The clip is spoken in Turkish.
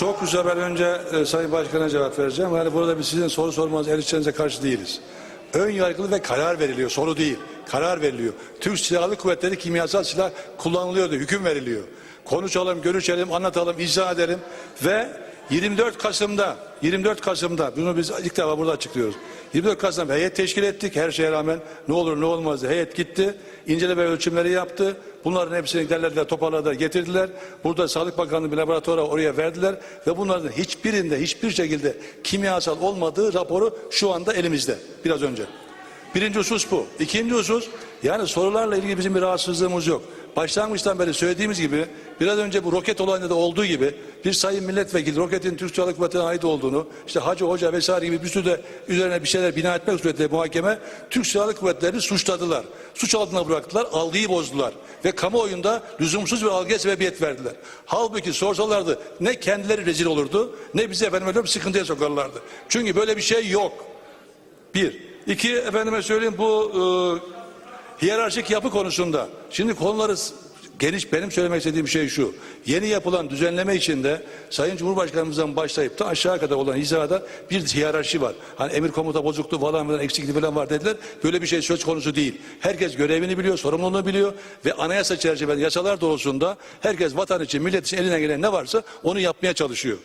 Çok güzel ben önce e, Sayın Başkan'a cevap vereceğim. Yani burada biz sizin soru sormanız erişeceğinize karşı değiliz. Ön yargılı ve karar veriliyor. Soru değil. Karar veriliyor. Türk Silahlı Kuvvetleri kimyasal silah kullanılıyordu. Hüküm veriliyor. Konuşalım, görüşelim, anlatalım, izah edelim ve 24 Kasım'da 24 Kasım'da bunu biz ilk defa burada açıklıyoruz. 24 Kasım'da heyet teşkil ettik her şeye rağmen ne olur ne olmaz heyet gitti. inceleme ölçümleri yaptı. Bunların hepsini derlediler, toparladılar, getirdiler. Burada Sağlık Bakanlığı bir laboratuvara oraya verdiler ve bunların hiçbirinde hiçbir şekilde kimyasal olmadığı raporu şu anda elimizde biraz önce. Birinci husus bu. İkinci husus yani sorularla ilgili bizim bir rahatsızlığımız yok. Başlangıçtan beri söylediğimiz gibi biraz önce bu roket olayında da olduğu gibi bir sayın milletvekili roketin Türk Silahlı Kuvvetleri'ne ait olduğunu işte Hacı Hoca vesaire gibi bir sürü de üzerine bir şeyler bina etmek suretiyle muhakeme Türk Silahlı Kuvvetleri'ni suçladılar. Suç altına bıraktılar, algıyı bozdular ve kamuoyunda lüzumsuz bir algıya sebebiyet verdiler. Halbuki sorsalardı ne kendileri rezil olurdu ne bizi efendim bir sıkıntıya sokarlardı. Çünkü böyle bir şey yok. Bir. İki, efendime söyleyeyim bu e, hiyerarşik yapı konusunda. Şimdi konuları geniş benim söylemek istediğim şey şu. Yeni yapılan düzenleme içinde Sayın Cumhurbaşkanımızdan başlayıp da aşağı kadar olan hizada bir hiyerarşi var. Hani emir komuta bozukluğu falan filan eksikliği falan var dediler. Böyle bir şey söz konusu değil. Herkes görevini biliyor, sorumluluğunu biliyor ve anayasa çerçevesinde yasalar doğrultusunda herkes vatan için, millet için eline gelen ne varsa onu yapmaya çalışıyor.